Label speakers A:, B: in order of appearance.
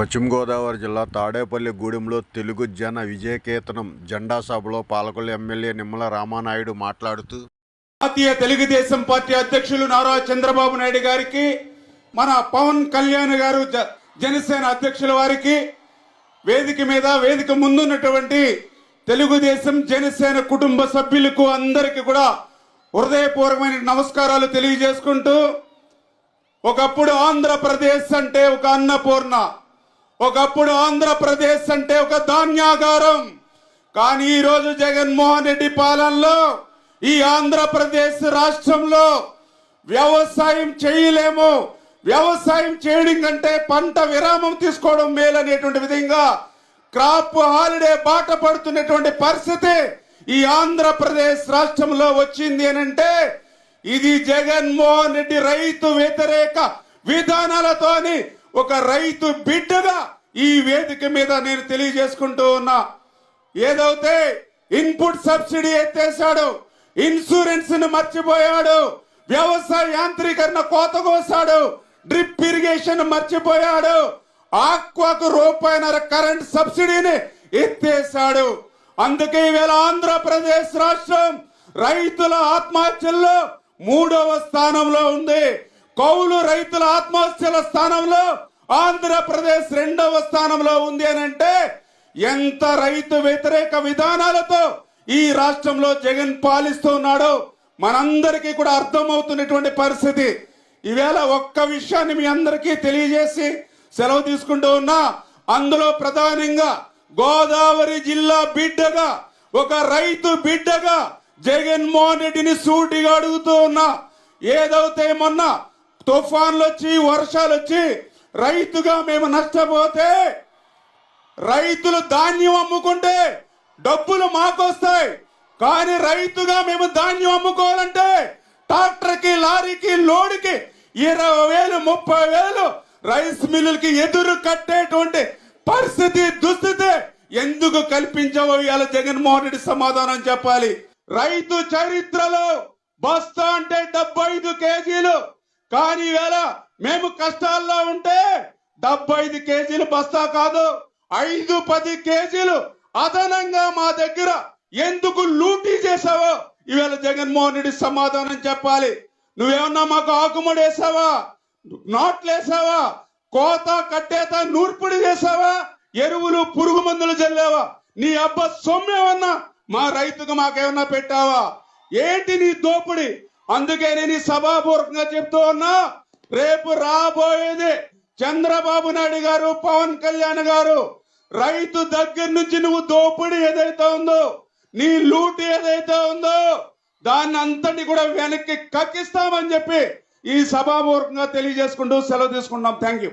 A: పశ్చిమ గోదావరి జిల్లా తాడేపల్లి గూడెంలో తెలుగు జన విజయకేతనం జెండా సభలో పాలకొల్లు ఎమ్మెల్యే నిమ్మల రామానాయుడు మాట్లాడుతూ
B: జాతీయ తెలుగుదేశం పార్టీ అధ్యక్షులు నారా చంద్రబాబు నాయుడు గారికి మన పవన్ కళ్యాణ్ గారు జ- జనసేన అధ్యక్షుల వారికి వేదిక మీద వేదిక ముందున్నటువంటి తెలుగుదేశం జనసేన కుటుంబ సభ్యులకు అందరికీ కూడా హృదయపూర్వకమైన నమస్కారాలు తెలియజేసుకుంటూ ఒకప్పుడు ఆంధ్రప్రదేశ్ అంటే ఒక అన్నపూర్ణ. ఒకప్పుడు ఆంధ్రప్రదేశ్ అంటే ఒక ధాన్యాగారం. కానీ ఈరోజు జగన్మోహన్ రెడ్డి పాలనలో ఈ ఆంధ్రప్రదేశ్ రాష్ట్రంలో వ్యవసాయం చేయలేము. వ్యవసాయం చేయడం కంటే పంట విరామం తీసుకోవడం మేలనేటువంటి విధంగా క్రాప్ హాలిడే బాట పడుతున్నటువంటి పరిస్థితి ఈ ఆంధ్రప్రదేశ్ రాష్ట్రంలో వచ్చింది అని అంటే ఇది జగన్మోహన్ రెడ్డి రైతు వ్యతిరేక విధానాలతోని ఒక రైతు బిడ్డగా ఈ వేదిక మీద నేను తెలియజేసుకుంటూ ఉన్నా. ఏదైతే ఇన్పుట్ సబ్సిడీ ఎత్తేసాడు ఇన్సూరెన్స్ను మర్చిపోయాడు వ్యవసాయ యాంత్రీకరణ కోత కోసాడు డ్రిప్ ఇరిగేషన్ మర్చిపోయాడు ఆక్వాకు రూపాయినర కరెంట్ సబ్సిడీని ఎత్తేసాడు అందుకే ఈవేళ ఆంధ్రప్రదేశ్ రాష్ట్రం రైతుల ఆత్మహత్యల్లో మూడవ స్థానంలో ఉంది. కౌలు రైతుల ఆత్మహత్యల స్థానంలో ఆంధ్రప్రదేశ్ రెండవ స్థానంలో ఉంది అని అంటే ఎంత రైతు వ్యతిరేక విధానాలతో ఈ రాష్ట్రంలో జగన్ పాలిస్తున్నాడో మనందరికీ కూడా అర్థమవుతున్నటువంటి పరిస్థితి. ఈవేళ ఒక్క విషయాన్ని మీ అందరికీ తెలియజేసి సెలవు తీసుకుంటూ ఉన్నా అందులో ప్రధానంగా గోదావరి జిల్లా బిడ్డగా ఒక రైతు బిడ్డగా జగన్మోహన్ రెడ్డిని సూటిగా అడుగుతూ ఉన్నా. ఏదైతే మొన్న తుఫాన్లు వచ్చి వర్షాలు వచ్చి రైతుగా మేము నష్టపోతే రైతులు ధాన్యం అమ్ముకుంటే డబ్బులు మాకొస్తాయి. కానీ రైతుగా మేము ధాన్యం అమ్ముకోవాలంటే ట్రాక్టర్కి లారీకి లోడుకి ఇరవై వేలు ముప్పై వేలు రైస్ మిల్లులకి ఎదురు కట్టేటువంటి పరిస్థితి దుస్థితి ఎందుకు కల్పించావో ఇవాళ జగన్మోహన్ రెడ్డి సమాధానం చెప్పాలి. రైతు చరిత్రలో బస్తా అంటే డెబ్బై ఐదు కేజీలు. కానీ వేళ మేము కష్టాల్లో ఉంటే డెబ్బై ఐదు కేజీలు బస్తా కాదు ఐదు పది కేజీలు అదనంగా మా దగ్గర ఎందుకు లూటీ చేసావో ఈవేళ జగన్మోహన్ రెడ్డి సమాధానం చెప్పాలి. నువ్వేమన్నా మాకు ఆకుముడేసావా నాట్లేసావా కోత కట్టేత నూర్పిడి చేసావా? ఎరువులు పురుగు మందులు చల్లావా? నీ అబ్బ సొమ్మేమన్నా మా రైతుకు మాకేమన్నా పెట్టావా? ఏంటి నీ దోపిడి? అందుకే నేను ఈ సభాపూర్వకంగా చెప్తూ ఉన్నా రేపు రాబోయేది చంద్రబాబు నాయుడు గారు పవన్ కళ్యాణ్ గారు రైతు దగ్గర నుంచి నువ్వు దోపిడీ ఏదైతే ఉందో నీ లూటు ఏదైతే ఉందో దాన్ని అంతటి కూడా వెనక్కి కక్కిస్తామని చెప్పి ఈ సభాపూర్వకంగా తెలియజేసుకుంటూ సెలవు తీసుకుంటాం థ్యాంక్ యూ